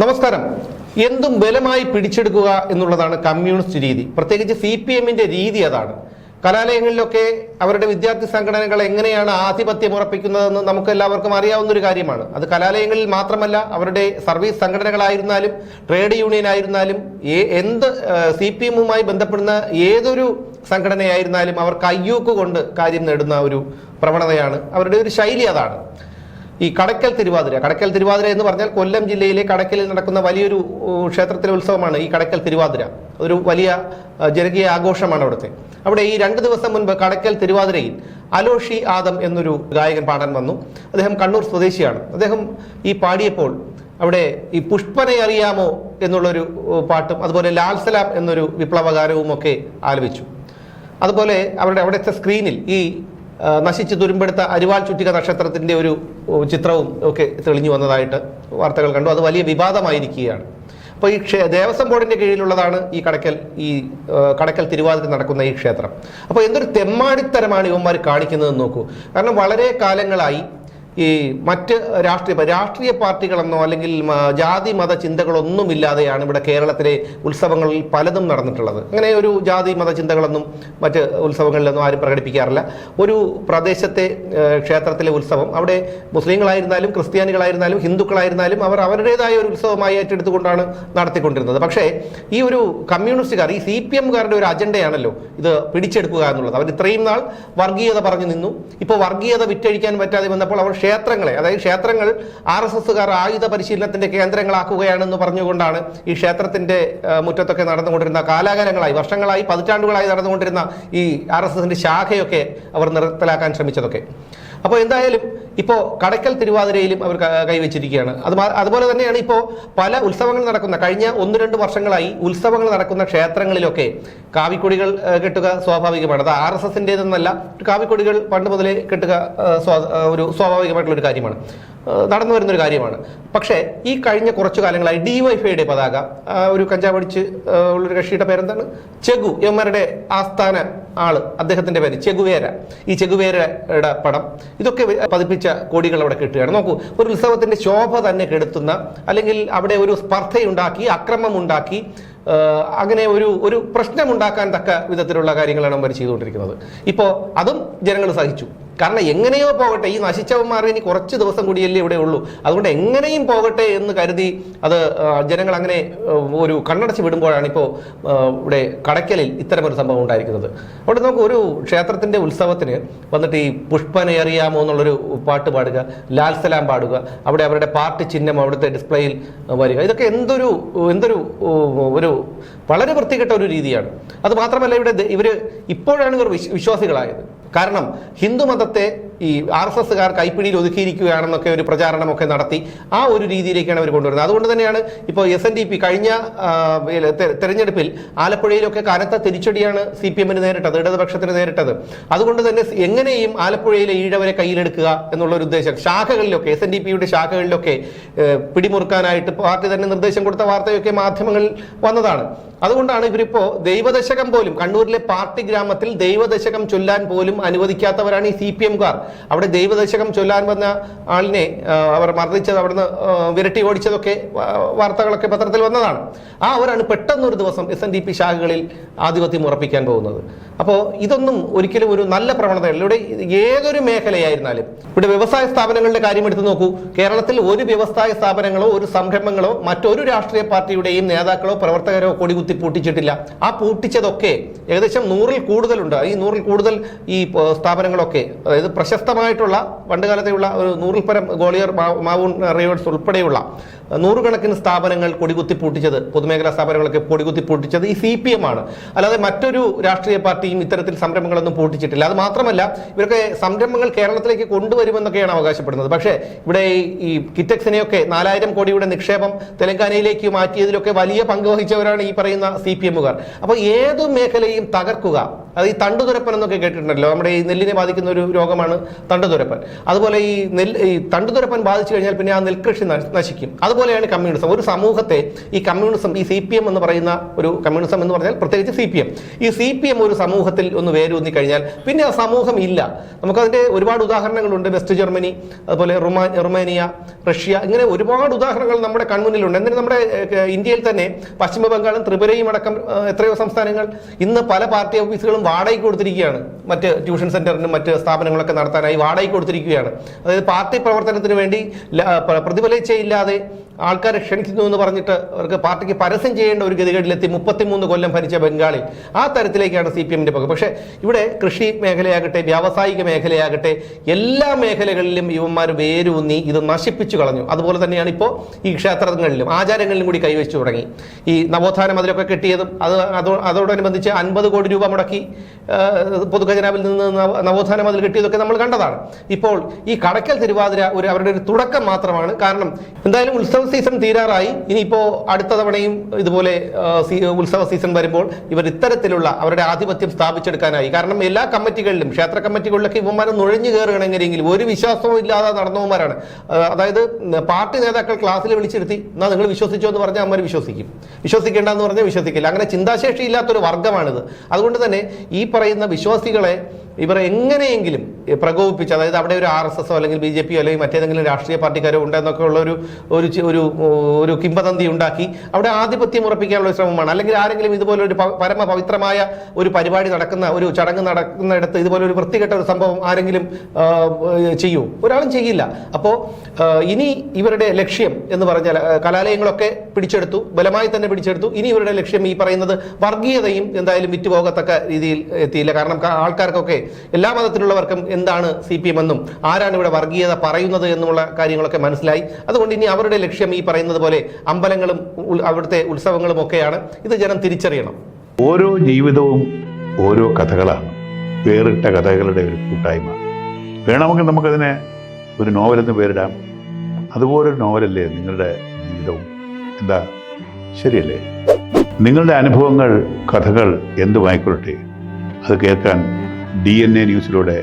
നമസ്കാരം. എന്തും ബലമായി പിടിച്ചെടുക്കുക എന്നുള്ളതാണ് കമ്മ്യൂണിസ്റ്റ് രീതി. പ്രത്യേകിച്ച് സി പി എമ്മിന്റെ രീതി അതാണ്. കലാലയങ്ങളിലൊക്കെ അവരുടെ വിദ്യാർത്ഥി സംഘടനകൾ എങ്ങനെയാണ് ആധിപത്യം ഉറപ്പിക്കുന്നതെന്ന് നമുക്ക് എല്ലാവർക്കും അറിയാവുന്ന ഒരു കാര്യമാണ്. അത് കലാലയങ്ങളിൽ മാത്രമല്ല അവരുടെ സർവീസ് സംഘടനകളായിരുന്നാലും ട്രേഡ് യൂണിയൻ ആയിരുന്നാലും എന്ത് സി പി എമ്മുമായി ബന്ധപ്പെടുന്ന ഏതൊരു സംഘടനയായിരുന്നാലും അവർക്ക് അയ്യൂക്ക് കൊണ്ട് കാര്യം നേടുന്ന ഒരു പ്രവണതയാണ്. അവരുടെ ഒരു ശൈലി അതാണ്. ഈ കടക്കൽ തിരുവാതിര. കടക്കൽ തിരുവാതിര എന്ന് പറഞ്ഞാൽ കൊല്ലം ജില്ലയിലെ കടക്കലിൽ നടക്കുന്ന വലിയൊരു ക്ഷേത്രത്തിലെ ഉത്സവമാണ് ഈ കടക്കൽ തിരുവാതിര. ഒരു വലിയ ജനകീയ ആഘോഷമാണ് അവിടുത്തെ. അവിടെ ഈ രണ്ട് ദിവസം മുൻപ് കടക്കൽ തിരുവാതിരയിൽ അലോഷി ആദം എന്നൊരു ഗായകൻ പാടാൻ വന്നു. അദ്ദേഹം കണ്ണൂർ സ്വദേശിയാണ്. അദ്ദേഹം ഈ പാടിയപ്പോൾ അവിടെ ഈ പുഷ്പനെ അറിയാമോ എന്നുള്ളൊരു പാട്ടും അതുപോലെ ലാൽസലാം എന്നൊരു വിപ്ലവകാരവും ഒക്കെ ആലപിച്ചു. അതുപോലെ അവരുടെ അവിടുത്തെ സ്ക്രീനിൽ ഈ നശിച്ച് തുരുമ്പെടുത്ത അരിവാൾ ചുറ്റിക നക്ഷത്രത്തിന്റെ ഒരു ചിത്രവും ഒക്കെ തെളിഞ്ഞു വന്നതായിട്ട് വാർത്തകൾ കണ്ടു. അത് വലിയ വിവാദമായിരിക്കുകയാണ്. അപ്പോൾ ഈ ക്ഷേ ദേവസ്വം ബോർഡിന്റെ കീഴിലുള്ളതാണ് ഈ കടക്കൽ ഈ കടക്കൽ തിരുവാതിര നടക്കുന്ന ഈ ക്ഷേത്രം. അപ്പോൾ എന്തൊരു തെമ്മാടിത്തരമാണ് ഇവന്മാർ കാണിക്കുന്നതെന്ന് നോക്കൂ. കാരണം വളരെ കാലങ്ങളായി ഈ മറ്റ് രാഷ്ട്രീയ രാഷ്ട്രീയ പാർട്ടികളെന്നോ അല്ലെങ്കിൽ ജാതി മത ചിന്തകളൊന്നും ഇല്ലാതെയാണ് ഇവിടെ കേരളത്തിലെ ഉത്സവങ്ങളിൽ പലതും നടന്നിട്ടുള്ളത്. അങ്ങനെ ഒരു ജാതി മത ചിന്തകളൊന്നും മറ്റ് ഉത്സവങ്ങളിലൊന്നും ആരും പ്രകടിപ്പിക്കാറില്ല. ഒരു പ്രദേശത്തെ ക്ഷേത്രത്തിലെ ഉത്സവം അവിടെ മുസ്ലിങ്ങളായിരുന്നാലും ക്രിസ്ത്യാനികളായിരുന്നാലും ഹിന്ദുക്കളായിരുന്നാലും അവർ അവരുടേതായ ഒരു ഉത്സവമായി ഏറ്റെടുത്തുകൊണ്ടാണ് നടത്തിക്കൊണ്ടിരുന്നത്. പക്ഷേ ഈ ഒരു കമ്മ്യൂണിസ്റ്റുകാർ ഈ സി പി എമ്മുകാരുടെ ഒരു അജണ്ടയാണല്ലോ ഇത് പിടിച്ചെടുക്കുക എന്നുള്ളത്. അവർ ഇത്രയും നാൾ വർഗീയത പറഞ്ഞു നിന്നു. ഇപ്പോൾ വർഗീയത വിറ്റഴിക്കാൻ പറ്റാതെ വന്നപ്പോൾ അവർ ക്ഷേത്രങ്ങളെ അതായത് ക്ഷേത്രങ്ങൾ ആർ എസ് എസ്സുകാർ ആയുധ പരിശീലനത്തിന്റെ കേന്ദ്രങ്ങളാക്കുകയാണെന്ന് പറഞ്ഞുകൊണ്ടാണ് ഈ ക്ഷേത്രത്തിന്റെ മുറ്റത്തൊക്കെ നടന്നുകൊണ്ടിരുന്ന കാലാകാലങ്ങളായി വർഷങ്ങളായി പതിറ്റാണ്ടുകളായി നടന്നുകൊണ്ടിരുന്ന ഈ ആർ എസ് എസിന്റെ ശാഖയൊക്കെ അവർ നിർത്തലാക്കാൻ ശ്രമിച്ചതൊക്കെ. അപ്പോൾ എന്തായാലും ഇപ്പോൾ കടക്കൽ തിരുവാതിരയിലും അവർ കൈവച്ചിരിക്കുകയാണ്. അത് അതുപോലെ തന്നെയാണ് ഇപ്പോൾ പല ഉത്സവങ്ങൾ നടക്കുന്ന കഴിഞ്ഞ ഒന്ന് രണ്ട് വർഷങ്ങളായി ഉത്സവങ്ങൾ നടക്കുന്ന ക്ഷേത്രങ്ങളിലൊക്കെ കാവിക്കൊടികൾ കെട്ടുക സ്വാഭാവികമാണ്. അത് ആർ എസ് എസിന്റെതെന്നല്ല കാവിക്കൊടികൾ പണ്ട് മുതലേ കെട്ടുക ഒരു സ്വാഭാവികമായിട്ടുള്ള ഒരു കാര്യമാണ്. നടന്നു വരുന്നൊരു കാര്യമാണ്. പക്ഷേ ഈ കഴിഞ്ഞ കുറച്ചു കാലങ്ങളായി ഡി വൈഫൈയുടെ പതാക ഒരു കഞ്ചാവ് അടിച്ച് ഉള്ളൊരു കക്ഷിയുടെ പേരെന്താണ്? ചെഗു എമ്മരുടെ ആസ്ഥാന ആൾ അദ്ദേഹത്തിന്റെ പേര് ചെഗുവേര. ഈ ചെഗുവേരയുടെ പടം ഇതൊക്കെ പതിപ്പിച്ച കോടികൾ അവിടെ കിട്ടുകയാണ്. നോക്കൂ ഒരു ഉത്സവത്തിന്റെ ശോഭ തന്നെ കെടുത്തുന്ന അല്ലെങ്കിൽ അവിടെ ഒരു സ്പർദ്ധയുണ്ടാക്കി അക്രമം ഉണ്ടാക്കി ആ, അങ്ങനെ ഒരു ഒരു പ്രശ്നമുണ്ടാക്കാൻ തക്ക വിധത്തിലുള്ള കാര്യങ്ങളാണ് അവർ ചെയ്തുകൊണ്ടിരിക്കുന്നത്. ഇപ്പോൾ അതും ജനങ്ങൾ സഹിച്ചു. കാരണം എങ്ങനെയോ പോകട്ടെ ഈ നശിച്ചവന്മാർ ഇനി കുറച്ച് ദിവസം കൂടിയല്ലേ ഇവിടെ ഉള്ളൂ. അതുകൊണ്ട് എങ്ങനെയും പോകട്ടെ എന്ന് കരുതി അത് ജനങ്ങൾ അങ്ങനെ ഒരു കണ്ണടച്ച് വിടുമ്പോഴാണ് ഇപ്പോൾ ഇവിടെ കടയ്ക്കലിൽ ഇത്തരമൊരു സംഭവം ഉണ്ടായിരിക്കുന്നത്. അവിടെ നമുക്ക് ഒരു ക്ഷേത്രത്തിന്റെ ഉത്സവത്തിന് വന്നിട്ട് ഈ പുഷ്പനേറിയാമോ എന്നുള്ളൊരു പാട്ട് പാടുക ലാൽ സലാം പാടുക അവിടെ അവരുടെ പാർട്ടി ചിഹ്നം അവിടുത്തെ ഡിസ്പ്ലേയിൽ വരിക. ഇതൊക്കെ എന്തൊരു എന്തൊരു ഒരു വളരെ വൃത്തികെട്ട ഒരു രീതിയാണ്. അത് മാത്രമല്ല ഇവിടെ ഇവർ ഇപ്പോഴാണ് ഇവർ വിശ്വ- വിശ്വാസികളായത്. കാരണം ഹിന്ദു മതത്തെ ഈ ആർ എസ് എസ്സുകാർ കൈപ്പിടിയിൽ ഒതുക്കിയിരിക്കുകയാണെന്നൊക്കെ ഒരു പ്രചാരണമൊക്കെ നടത്തി ആ ഒരു രീതിയിലേക്കാണ് അവർ കൊണ്ടുവരുന്നത്. അതുകൊണ്ട് തന്നെയാണ് ഇപ്പോൾ എസ് എൻ ഡി പി കഴിഞ്ഞ തെരഞ്ഞെടുപ്പിൽ ആലപ്പുഴയിലൊക്കെ കനത്ത തിരിച്ചടിയാണ് സി പി എമ്മിന് നേരിട്ടത് ഇടതുപക്ഷത്തിന് നേരിട്ടത്. അതുകൊണ്ട് തന്നെ എങ്ങനെയും ആലപ്പുഴയിലെ ഈഴവരെ കയ്യിലെടുക്കുക എന്നുള്ള ഒരു ഉദ്ദേശം. ശാഖകളിലൊക്കെ എസ് എൻ ഡി പിയുടെ ശാഖകളിലൊക്കെ പിടിമുറുക്കാനായിട്ട് പാർട്ടി തന്നെ നിർദ്ദേശം കൊടുത്ത വാർത്തയൊക്കെ മാധ്യമങ്ങളിൽ വന്നതാണ്. അതുകൊണ്ടാണ് ഇവരിപ്പോ ദൈവദശകം പോലും കണ്ണൂരിലെ പാർട്ടി ഗ്രാമത്തിൽ ദൈവദശകം ചൊല്ലാൻ പോലും അനുവദിക്കാത്തവരാണ് ഈ സി പി എംകാർ അവിടെ ദൈവദശകം ചൊല്ലാൻ വന്ന ആളിനെ അവർ മർദ്ദിച്ചത് അവിടുന്ന് വിരട്ടി ഓടിച്ചതൊക്കെ വാർത്തകളൊക്കെ പത്രത്തിൽ വന്നതാണ്. ആ അവരാണ് പെട്ടെന്നൊരു ദിവസം എസ് എൻ ഡി പി ശാഖകളിൽ ആധിപത്യം ഉറപ്പിക്കാൻ പോകുന്നത്. അപ്പോൾ ഇതൊന്നും ഒരിക്കലും ഒരു നല്ല പ്രവണതയല്ല. ഇവിടെ ഏതൊരു മേഖലയായിരുന്നാലും ഇവിടെ വ്യവസായ സ്ഥാപനങ്ങളുടെ കാര്യം എടുത്തു നോക്കൂ. കേരളത്തിൽ ഒരു വ്യവസായ സ്ഥാപനങ്ങളോ ഒരു സംരംഭങ്ങളോ മറ്റൊരു രാഷ്ട്രീയ പാർട്ടിയുടെയും നേതാക്കളോ പ്രവർത്തകരോ കൊടികുത്തി പൂട്ടിച്ചിട്ടില്ല. ആ പൂട്ടിച്ചതൊക്കെ ഏകദേശം നൂറിൽ കൂടുതലുണ്ട്. ഈ നൂറിൽ കൂടുതൽ ഈ സ്ഥാപനങ്ങളൊക്കെ അതായത് പ്രശസ്തമായിട്ടുള്ള പണ്ട് കാലത്തെയുള്ള ഒരു നൂറിൽ പരം ഗോളിയർ മാവൂൺ റേവേഴ്സ് ഉൾപ്പെടെയുള്ള നൂറുകണക്കിന് സ്ഥാപനങ്ങൾ കൊടികുത്തി പൂട്ടിച്ചത് പൊതുമേഖലാ സ്ഥാപനങ്ങളൊക്കെ കൊടികുത്തി പൂട്ടിച്ചത് ഈ സി പി എം ആണ്. അല്ലാതെ മറ്റൊരു രാഷ്ട്രീയ പാർട്ടിയും ഇത്തരത്തിൽ സംരംഭങ്ങളൊന്നും പൂട്ടിച്ചിട്ടില്ല. അത് മാത്രമല്ല ഇവരൊക്കെ സംരംഭങ്ങൾ കേരളത്തിലേക്ക് കൊണ്ടുവരുമെന്നൊക്കെയാണ് അവകാശപ്പെടുന്നത്. പക്ഷേ ഇവിടെ ഈ- കിറ്റക്സിനെയൊക്കെ നാലായിരം കോടിയുടെ നിക്ഷേപം തെലങ്കാനയിലേക്ക് മാറ്റിയതിലൊക്കെ വലിയ പങ്ക് വഹിച്ചവരാണ് ഈ പറയുന്ന സി പി എമ്മുകാർ. അപ്പോൾ ഏത് മേഖലയും തകർക്കുക അത് ഈ തണ്ടുതുരപ്പൻ എന്നൊക്കെ കേട്ടിട്ടുണ്ടല്ലോ. നമ്മുടെ ഈ നെല്ലിനെ ബാധിക്കുന്ന ഒരു രോഗമാണ് തണ്ടുതുരപ്പൻ. അതുപോലെ ഈ നെല്ല് ഈ തണ്ടുതുരപ്പൻ ബാധിച്ചു കഴിഞ്ഞാൽ പിന്നെ ആ നെൽകൃഷി നശ്- നശിക്കും. അതുപോലെയാണ് കമ്മ്യൂണിസം. ഒരു സമൂഹത്തെ ഈ കമ്മ്യൂണിസം ഈ സി പി എം എന്ന് പറയുന്ന ഒരു കമ്മ്യൂണിസം എന്ന് പറഞ്ഞാൽ പ്രത്യേകിച്ച് സി പി എം. ഈ സി പി എം ഒരു സമൂഹത്തിൽ ഒന്ന് വേരൂന്നി കഴിഞ്ഞാൽ പിന്നെ ആ സമൂഹം ഇല്ല. നമുക്കതിന്റെ ഒരുപാട് ഉദാഹരണങ്ങളുണ്ട്. വെസ്റ്റ് ജർമ്മനി അതുപോലെ റുമാ റുമാനിയ റഷ്യ ഇങ്ങനെ ഒരുപാട് ഉദാഹരണങ്ങൾ നമ്മുടെ കൺമുന്നിലുണ്ട്. എന്നിട്ട് നമ്മുടെ ഇന്ത്യയിൽ തന്നെ പശ്ചിമ ബംഗാളും ത്രിപുരയും അടക്കം എത്രയോ സംസ്ഥാനങ്ങൾ ഇന്ന് പല പാർട്ടി ഓഫീസുകളും വാടകയ്ക്ക് കൊടുത്തിരിക്കുകയാണ്. മറ്റ് ട്യൂഷൻ സെന്ററിനും മറ്റ് സ്ഥാപനങ്ങളൊക്കെ നടത്താനായി വാടകയ്ക്ക് കൊടുത്തിരിക്കുകയാണ്. അതായത് പാർട്ടി പ്രവർത്തനത്തിന് വേണ്ടി പ്രതിഫലേച്ഛയില്ലാതെ ആൾക്കാരെ ക്ഷണിക്കുന്നു എന്ന് പറഞ്ഞിട്ട് അവർക്ക് പാർട്ടിക്ക് പരസ്യം ചെയ്യേണ്ട ഒരു ഗതികേടിലെത്തി മുപ്പത്തിമൂന്ന് കൊല്ലം ഭരിച്ച ബംഗാളിൽ ആ തരത്തിലേക്കാണ് സി പി എമ്മിന്റെ പോക്ക് പക്ഷേ ഇവിടെ കൃഷി മേഖലയാകട്ടെ വ്യാവസായിക മേഖലയാകട്ടെ എല്ലാ മേഖലകളിലും യുവന്മാർ വേരൂന്നി ഇത് നശിപ്പിച്ചു കളഞ്ഞു. അതുപോലെ തന്നെയാണ് ഇപ്പോൾ ഈ ക്ഷേത്രങ്ങളിലും ആചാരങ്ങളിലും കൂടി കൈവച്ചു തുടങ്ങി. ഈ നവോത്ഥാനം അതിലൊക്കെ കിട്ടിയതും അത് അതോ അതോടനുബന്ധിച്ച് അൻപത് കോടി രൂപ മുടക്കി പൊതുഖജനാവിൽ നിന്ന് നവോത്ഥാനം മതിൽ കിട്ടിയതൊക്കെ നമ്മൾ കണ്ടതാണ്. ഇപ്പോൾ ഈ കടക്കൽ തിരുവാതിര ഒരു അവരുടെ ഒരു തുടക്കം മാത്രമാണ്. കാരണം എന്തായാലും ഉത്സവ സീസൺ തീരാറായി. ഇനിയിപ്പോൾ അടുത്ത തവണയും ഇതുപോലെ ഉത്സവ സീസൺ വരുമ്പോൾ ഇവർ ഇത്തരത്തിലുള്ള അവരുടെ ആധിപത്യം സ്ഥാപിച്ചെടുക്കാനായി. കാരണം എല്ലാ കമ്മിറ്റികളിലും ക്ഷേത്ര കമ്മിറ്റികളിലൊക്കെ ഇവന്മാരെ നുഴഞ്ഞു കയറുകയാണ് എങ്ങനെയെങ്കിലും ഒരു വിശ്വാസവും ഇല്ലാതെ നടന്നവന്മാരാണ്. അതായത് പാർട്ടി നേതാക്കൾ ക്ലാസ്സിൽ വിളിച്ചിരുത്തി എന്നാൽ നിങ്ങൾ വിശ്വസിച്ചോ എന്ന് പറഞ്ഞാൽ അവന്മാർ വിശ്വസിക്കും. വിശ്വസിക്കേണ്ടെന്ന് പറഞ്ഞാൽ വിശ്വസിക്കില്ല. അങ്ങനെ ചിന്താശേഷി ഇല്ലാത്തൊരു വർഗമാണിത്. അതുകൊണ്ട് തന്നെ ഈ പറയുന്ന വിശ്വാസികളെ ഇവർ എങ്ങനെയെങ്കിലും പ്രകോപിപ്പിച്ച് അതായത് അവിടെ ഒരു ആർ എസ് എസോ അല്ലെങ്കിൽ ബി ജെ പിയോ അല്ലെങ്കിൽ മറ്റേതെങ്കിലും രാഷ്ട്രീയ പാർട്ടിക്കാരോ ഉണ്ടെന്നൊക്കെ ഉള്ള ഒരു ഒരു ഒരു കിംബദന്തി ഉണ്ടാക്കി അവിടെ ആധിപത്യം ഉറപ്പിക്കാനുള്ള ശ്രമമാണ്. അല്ലെങ്കിൽ ആരെങ്കിലും ഇതുപോലെ ഒരു പരമ പവിത്രമായ ഒരു പരിപാടി നടക്കുന്ന ഒരു ചടങ്ങ് നടക്കുന്നിടത്ത് ഇതുപോലെ ഒരു വൃത്തികെട്ട ഒരു സംഭവം ആരെങ്കിലും ചെയ്യൂ? ഒരാളും ചെയ്യില്ല. അപ്പോൾ ഇനി ഇവരുടെ ലക്ഷ്യം എന്ന് പറഞ്ഞാൽ കലാലയങ്ങളൊക്കെ പിടിച്ചെടുത്തു ബലമായി തന്നെ പിടിച്ചെടുത്തു. ഇനി ഇവരുടെ ലക്ഷ്യം ഈ പറയുന്നത് വർഗീയതയും എന്തായാലും വിറ്റുപോകത്തക്ക രീതിയിൽ എത്തിയില്ല. കാരണം ആൾക്കാർക്കൊക്കെ എല്ലാ മതത്തിലുള്ളവർക്കും എന്താണ് സി പി എം എന്നും? ആരാണ് ഇവിടെ വർഗീയത പറയുന്നത് എന്നുള്ള കാര്യങ്ങളൊക്കെ മനസ്സിലായി. അതുകൊണ്ട് ഇനി അവരുടെ ലക്ഷ്യം ഈ പറയുന്നത് പോലെ അമ്പലങ്ങളും അവിടുത്തെ ഉത്സവങ്ങളും ഒക്കെയാണ്. ഇത് ജനം തിരിച്ചറിയണം. ഓരോ ജീവിതവും ഓരോ കഥകളാണ്. വേറിട്ട കഥകളുടെ ഒരു കൂട്ടായ്മ. വേണമെങ്കിൽ നമുക്കതിനെ ഒരു നോവലെന്ന് പേരിടാം. അതുപോലൊരു നോവലല്ലേ നിങ്ങളുടെ ജീവിതവും? എന്താ? ശരിയല്ലേ? നിങ്ങളുടെ അനുഭവങ്ങൾ കഥകൾ എന്തുമായിക്കൊള്ളട്ടെ? അത് കേൾക്കാൻ ഡി എൻ എ ന്യൂസിലൂടെ